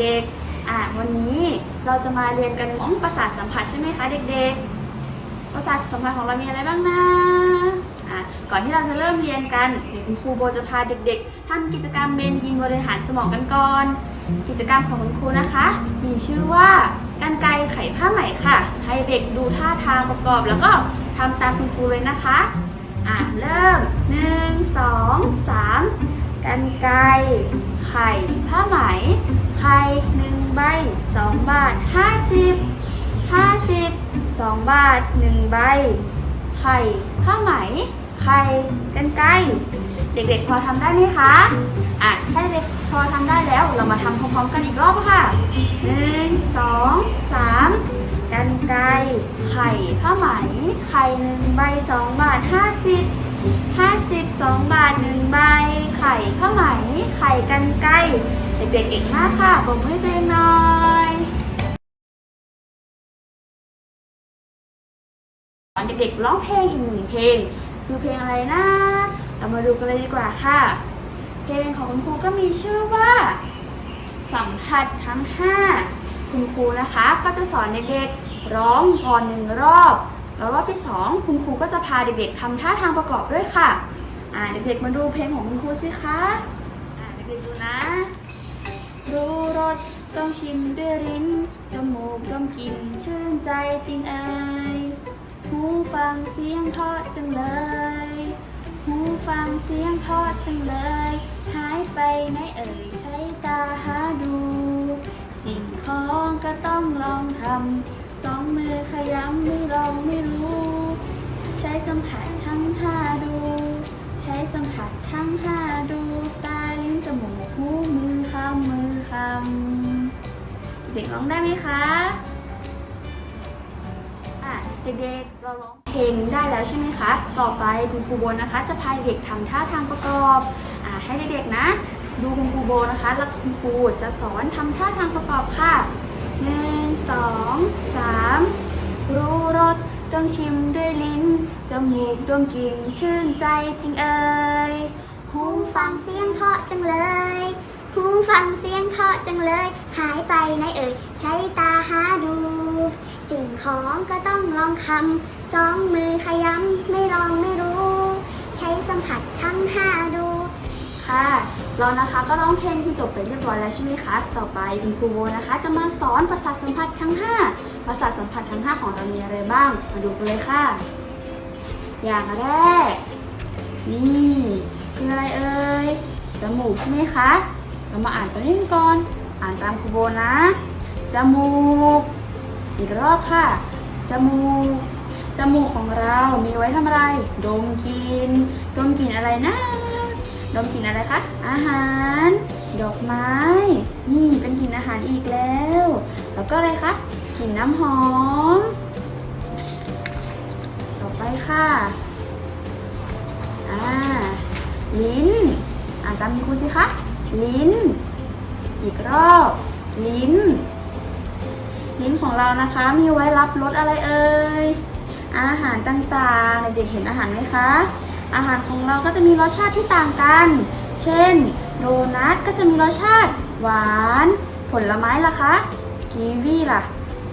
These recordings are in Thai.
เด็กๆอะวันนี้เราจะมาเรียนกันของประสาทสัมผัสใช่ไหมคะเด็กๆ ประสาทสัมผัสของเรามีอะไรบ้างนะอะก่อนที่เราจะเริ่มเรียนกันเดี๋ยวคุณครูโบจะพาเด็กๆทำกิจกรรมเบนยินบริหารสมองกันก่อน กิจกรรมของคุณครูนะคะ มีชื่อว่าการไกรไขผ้าไหมค่ะ ให้เด็กดูท่าทางประกอบแล้วก็ทำตามคุณครูเลยนะคะอะเริ่มหนึ่งสองสาม กันไกรไข่ผ้าไหม ไข่หนึ่งใบสองบาทห้าสิบห้าสิบสองบาทหนึ่งใบ ไข่ผ้าไหม ไข่กันไกรเด็กๆพอทำได้ไหมคะอะถ้าเด็กพอทำได้แล้วเรามาทำพร้อมๆกันอีกรอบค่ะหนึ่งสองสามกันไกรไข่ผ้าไหม ไข่หนึ่งใบสองบาทห้าสิบ ห้าสิบสองบาทหนึ่งใบ ไข่ผ้าวไหม ไข่กันไกรเด็กๆเก่งมากค่ะปรบมือให้ตัวเองหน่อยเด็กๆร้องเพลงอีกหนึ่งเพลง คือเพลงอะไรนะ เรามาดูกันเลยดีกว่าค่ะ เพลงของคุณครูก็มีชื่อว่า สัมผัสทั้ง 5 คุณครูนะคะก็จะสอนเด็กๆร้องก่อนหนึ่งรอบ แล้วรอบที่สองคุณครูก็จะพาเด็กๆทำท่าทางประกอบด้วยค่ะอ่าเด็กๆมาดูเพลงของคุณครูสิคะอ่าเด็กๆดูนะ ดูรสต้องชิมด้วยลิ้นจมูกดมกลิ่นชื่นใจจริงเอ่ยหูฟังเสียงเพาะจังเลยหูฟังเสียงเพาะจังเลยหายไปไหนเอ่ยใช้ตาหาดู สิ่งของก็ต้องลองทำ สองมือขยำไม่ลองไม่รู้ ใช้สัมผัสทั้งห้าดู ใช้สัมผัสทั้งห้าดูตาลิ้นจมูกหูมือคำมือคำเด็กร้องได้ไหมคะอะเด็กๆเราร้องเพลงได้แล้วใช่ไหมคะ ต่อไปคุณครูโบนะคะ จะพาเด็กทำท่าทางประกอบอะให้เด็กๆนะ ดูคุณครูโบนะคะ แล้วคุณครูจะสอนทำท่าทางประกอบค่ะ หนึ่งสองสามรู้รสต้องชิมด้วยลิ้น จมูกดมกลิ่นชื่นใจจริงเอ่ยหูฟังเสียงเพราะจังเลยหูฟังเสียงเพราะจังเลย หายไปไหนเอ่ย ใช้ตาหาดู สิ่งของก็ต้องลองคำสองมือขยำไม่ลองไม่รู้ ใช้สัมผัสทั้งห้าดูค่ะ เรานะคะก็ร้องเพลงที่จบไปเรียบร้อยแล้วใช่ไหมคะ ต่อไปคุณครูโบนะคะ จะมาสอนประสาทสัมผัสทั้ง 5 ประสาทสัมผัสทั้ง 5 ของเรามีอะไรบ้าง มาดูกันเลยค่ะ อย่างแรก นี่คืออะไรเอ่ย จมูกใช่ไหมคะ เรามาอ่านตัวนี้กันก่อน อ่านตามครูโบนะ จมูก อีกรอบค่ะ จมูก จมูกของเรา มีไว้ทำอะไร ดมกลินดมกลิ่นอะไรนะ ดมกลิ่นอะไรคะ อาหาร ดอกไม้ นี่เป็นกลิ่นอาหารอีกแล้ว แล้วก็อะไรคะ กลิ่นน้ำหอม ต่อไปค่ะ อ่า ลิ้น อ่านตามคุณครูสิคะ ลิ้น อีกรอบ ลิ้น ลิ้นของเรานะคะ มีไว้รับรสอะไรเอ่ย อาหารต่างๆ เด็กเห็นอาหารไหมคะ อาหารของเราก็จะมีรสชาติที่ต่างกัน เช่น โดนัทก็จะมีรสชาติ หวาน ผลไม้ล่ะคะ กีวีล่ะ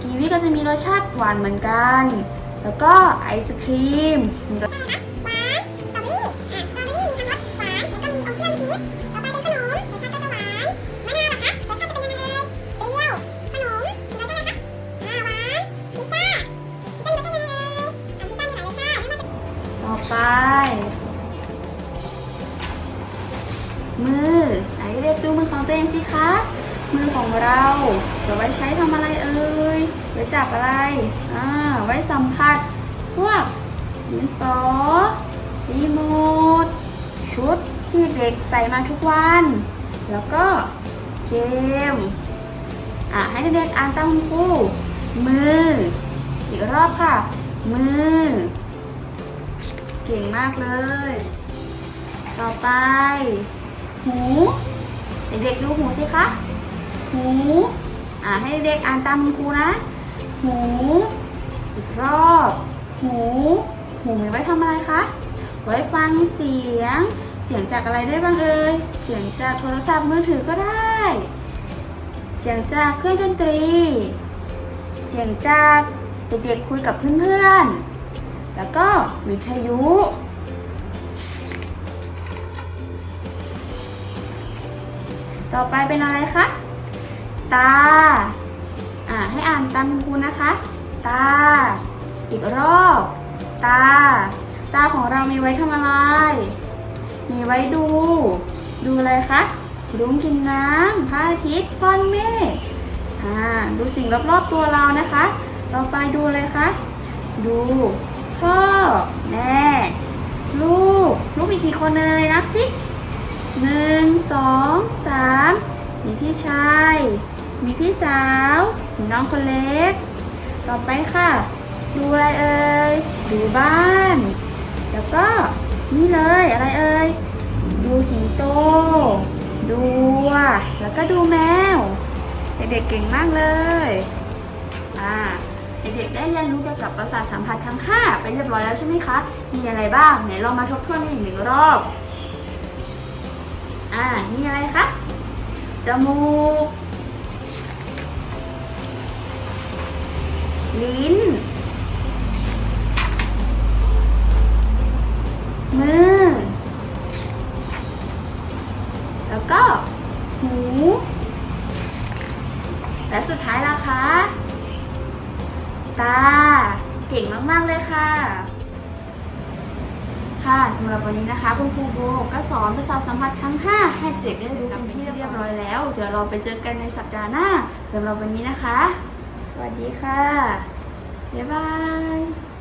กีวีก็จะมีรสชาติหวานเหมือนกัน แล้วก็ไอศครีมมีรส อของตัวเองสิคะ มือของเราจะไว้ใช้ทำอะไรเอ่ย ไว้จับอะไร อ่า ไว้สัมผัส พวกดินสอรีโมท ชุดที่เด็กใส่มาทุกวัน แล้วก็เกม อะให้เด็กๆอ่านตามคุณครูมือ อีกรอบค่ะ มือ เก่งมากเลย ต่อไป หู เด็กๆดูหูสิคะ หู อ่าให้เด็กๆอ่านตามคุณครูนะ หูอีกรอบ หู หูมีไว้ทำอะไรคะ ไว้ฟังเสียง เสียงจากอะไรได้บ้างเอ่ย เสียงจากโทรศัพท์มือถือก็ได้เเสียงจากเครื่องดนตรี เสียงจากเด็กๆคุยกับเพื่อนๆ แล้วก็วิทยุ ต่อไปเป็นอะไรคะ ตา อ่าให้อ่านตามคุณครูนะคะ ตา อีกรอบ ตา ตาของเรามีไว้ทำอะไร มีไว้ดู ดูอะไรคะรุ้งกินน้ำพระอาทิตย์ก้อนเมฆอ่าดูสิ่งรอบๆตัวเรานะคะ ต่อไปดูเลยคะ ดูพ่อแม่ลูก ลูกมีกี่คนเลยนับสิ หนึ่งสองสามมีพี่ชาย มีพี่สาวมีน้องคนเล็ก ต่อไปค่ะ ดูอะไรเอ่ย ดูบ้าน แล้วก็นี่เลยอะไรเอ่ย ดูสิงโต ดูวัว แล้วก็ดูแมว เด็กๆเก่งมากเลยอ่าเด็กๆได้เรียนรู้เกี่ยวกับประสาทสัมผัสทั้ง 5 ไปเรียบร้อยแล้วใช่ไหมคะ มีอะไรบ้างไหนลองมาทบทวนกันอีกหนึ่งรอบ อ่ามีอะไรคะ จมูก ลิ้น มือ แล้วก็ หู และสุดท้ายล่ะคะ ตา เก่งมาก ๆ เลยค่ะ ค่ะสำหรับวันนี้นะคะคุณครูโบก็สอนภาษาทสัมผัสทั้ง 5 ให้เด็กได้รู้เป็นที่เรียบร้อยแล้ว เดี๋ยวเราไปเจอกันในสัปดาห์หน้าสำหรับวันนี้นะคะ สวัสดีค่ะ บ๊ายบาย